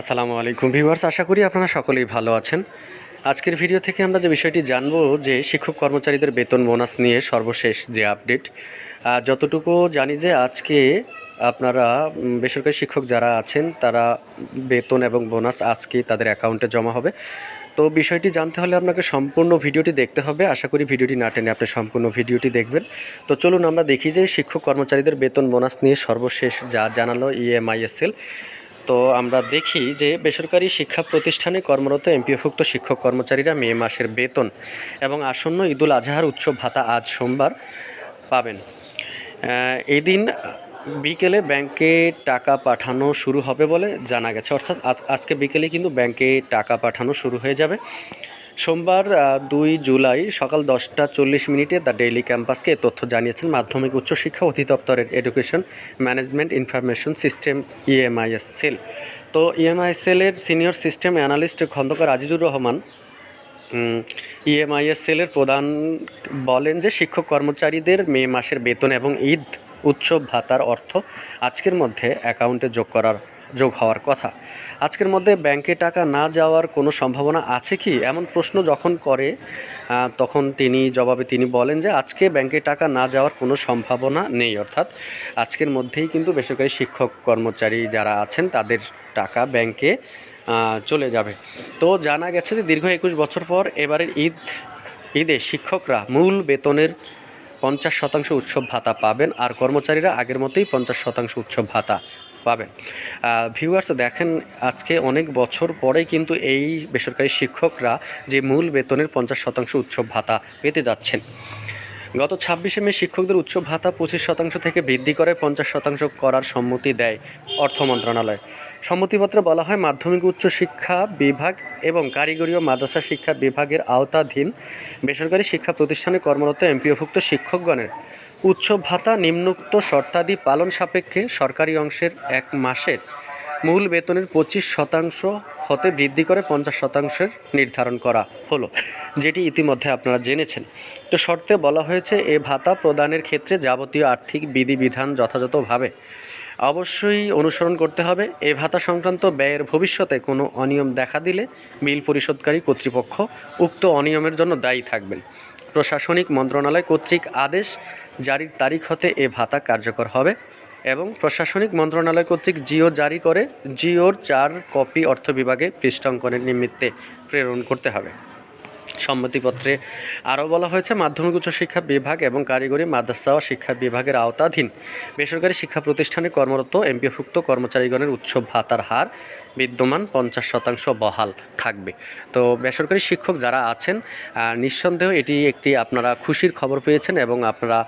আসসালামু আলাইকুম ভিউয়ার্স, আশা করি আপনারা সকলেই ভালো আছেন। আজকের ভিডিও থেকে আমরা যে বিষয়টি জানব যে শিক্ষক কর্মচারীদের বেতন বোনাস নিয়ে সর্বশেষ যে আপডেট যতটুকু জানি যে আজকে আপনারা বেসরকারি শিক্ষক যারা আছেন, তারা বেতন এবং বোনাস আজকে তাদের অ্যাকাউন্টে জমা হবে। তো বিষয়টি জানতে হলে আপনাকে সম্পূর্ণ ভিডিওটি দেখতে হবে। আশা করি ভিডিওটি না টেনে আপনি সম্পূর্ণ ভিডিওটি দেখবেন। তো চলুন আমরা দেখি যে শিক্ষক কর্মচারীদের বেতন বোনাস নিয়ে সর্বশেষ যা জানালো E ইএমআইএসএল তো আমরা দেখি যে বেসরকারি শিক্ষা প্রতিষ্ঠানে কর্মরত এমপিওভুক্ত শিক্ষক কর্মচারীরা মে মাসের বেতন এবং আসন্ন ঈদুল আজহার উৎসব ভাতা আজ সোমবার পাবেন। এদিন বিকেলে ব্যাংকে টাকা পাঠানো শুরু হবে বলে জানা গেছে। অর্থাৎ আজ- আজকে বিকেলে কিন্তু ব্যাংকে টাকা পাঠানো শুরু হয়ে যাবে। সোমবার দুই জুলাই সকাল দশটা চল্লিশ মিনিটে দ্য ডেইলি ক্যাম্পাসকে তথ্য জানিয়েছেন মাধ্যমিক উচ্চশিক্ষা অধিদপ্তরের education management information system EMIS cell তো ইএমআই সেলের senior system analyst Khondokar Azizur Rahman EMIS সেলের প্রধান বলেন যে শিক্ষক কর্মচারীদের মে মাসের বেতন এবং ঈদ উৎসব ভাতার অর্থ আজকের মধ্যে অ্যাকাউন্টে যোগ করার যোগ হওয়ার কথা। আজকের মধ্যে ব্যাংকে টাকা না যাওয়ার কোনো সম্ভাবনা আছে কি? এমন প্রশ্ন যখন করে তখন তিনি, জবাবে তিনি বলেন যে, আজকে ব্যাংকে টাকা না যাওয়ার কোনো সম্ভাবনা নেই। অর্থাৎ আজকের মধ্যেই কিন্তু বেসরকারি শিক্ষক কর্মচারী যারা আছেন, তাদের টাকা ব্যাংকে চলে যাবে। তো জানা গেছে যে, দীর্ঘ একুশ বছর পর এবারের ঈদ, ঈদে শিক্ষকরা মূল বেতনের পঞ্চাশ শতাংশ উৎসব ভাতা পাবেন, আর কর্মচারীরা আগের মতোই পঞ্চাশ শতাংশ উৎসব ভাতা পাবেন। ভিউয়ার্স দেখেন, আজকে অনেক বছর পরে কিন্তু এই বেসরকারি শিক্ষকরা যে মূল বেতনের পঞ্চাশ শতাংশ উৎসব ভাতা পেতে যাচ্ছেন। গত ছাব্বিশে মে শিক্ষকদের উচ্চ ভাতা পঁচিশ শতাংশ থেকে বৃদ্ধি করে পঞ্চাশ শতাংশ করার সম্মতি দেয় অর্থ মন্ত্রণালয়। সম্মতিপত্রে বলা হয়, মাধ্যমিক উচ্চ শিক্ষা বিভাগ এবং কারিগরি ও মাদ্রাসা শিক্ষা বিভাগের আওতাধীন বেসরকারি শিক্ষা প্রতিষ্ঠানে কর্মরত এমপিওভুক্ত শিক্ষকগণের উচ্চ ভাতা নিম্নোক্ত শর্তাদি পালন সাপেক্ষে সরকারি অংশের এক মাসের মূল বেতনের পঁচিশ শতাংশ হতে বৃদ্ধি করে পঞ্চাশ শতাংশের নির্ধারণ করা হলো, যেটি ইতিমধ্যে আপনারা জেনেছেন। তো শর্তে বলা হয়েছে, এ ভাতা প্রদানের ক্ষেত্রে যাবতীয় আর্থিক বিধিবিধান যথাযথভাবে অবশ্যই অনুসরণ করতে হবে। এ ভাতা সংক্রান্ত ব্যয়ের ভবিষ্যতে কোনো অনিয়ম দেখা দিলে বিল পরিশোধকারী কর্তৃপক্ষ উক্ত অনিয়মের জন্য দায়ী থাকবেন। প্রশাসনিক মন্ত্রণালয় কর্তৃক আদেশ জারির তারিখ হতে এ ভাতা কার্যকর হবে এবং প্রশাসনিক মন্ত্রণালয় কর্তৃক জিও জারি করে জিওর চার কপি অর্থ বিভাগে পৃষ্ঠাঙ্কনের নিমিত্তে প্রেরণ করতে হবে। সম্মতিপত্রে আরও বলা হয়েছে, মাধ্যমিক উচ্চ শিক্ষা বিভাগ এবং কারিগরি মাদ্রাসা শিক্ষা বিভাগের আওতাধীন বেসরকারি শিক্ষা প্রতিষ্ঠানে কর্মরত এমপিভুক্ত কর্মচারীগণের উৎসব ভাতার হার বিদ্যমান পঞ্চাশ শতাংশ বহাল থাকবে। তো বেসরকারি শিক্ষক যারা আছেন নিঃসন্দেহ এটি একটি আপনারা খুশির খবর পেয়েছেন এবং আপনারা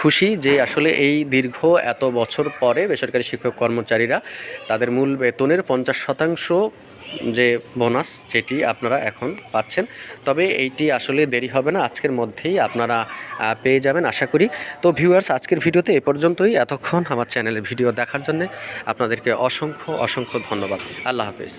খুশি যে আসলে এই দীর্ঘ এত বছর পরে বেসরকারি শিক্ষক কর্মচারীরা তাদের মূল বেতনের পঞ্চাশ শতাংশ যে বোনাস সেটি আপনারা এখন পাচ্ছেন। তবে এইটি আসলে দেরি হবে না, আজকের মধ্যেই আপনারা পেয়ে যাবেন আশা করি। তো ভিউয়ার্স আজকের ভিডিওতে এ পর্যন্তই। এতক্ষণ আমার চ্যানেলের ভিডিও দেখার জন্য আপনাদেরকে অসংখ্য অসংখ্য ধন্যবাদ। আল্লাহ হাফিজ।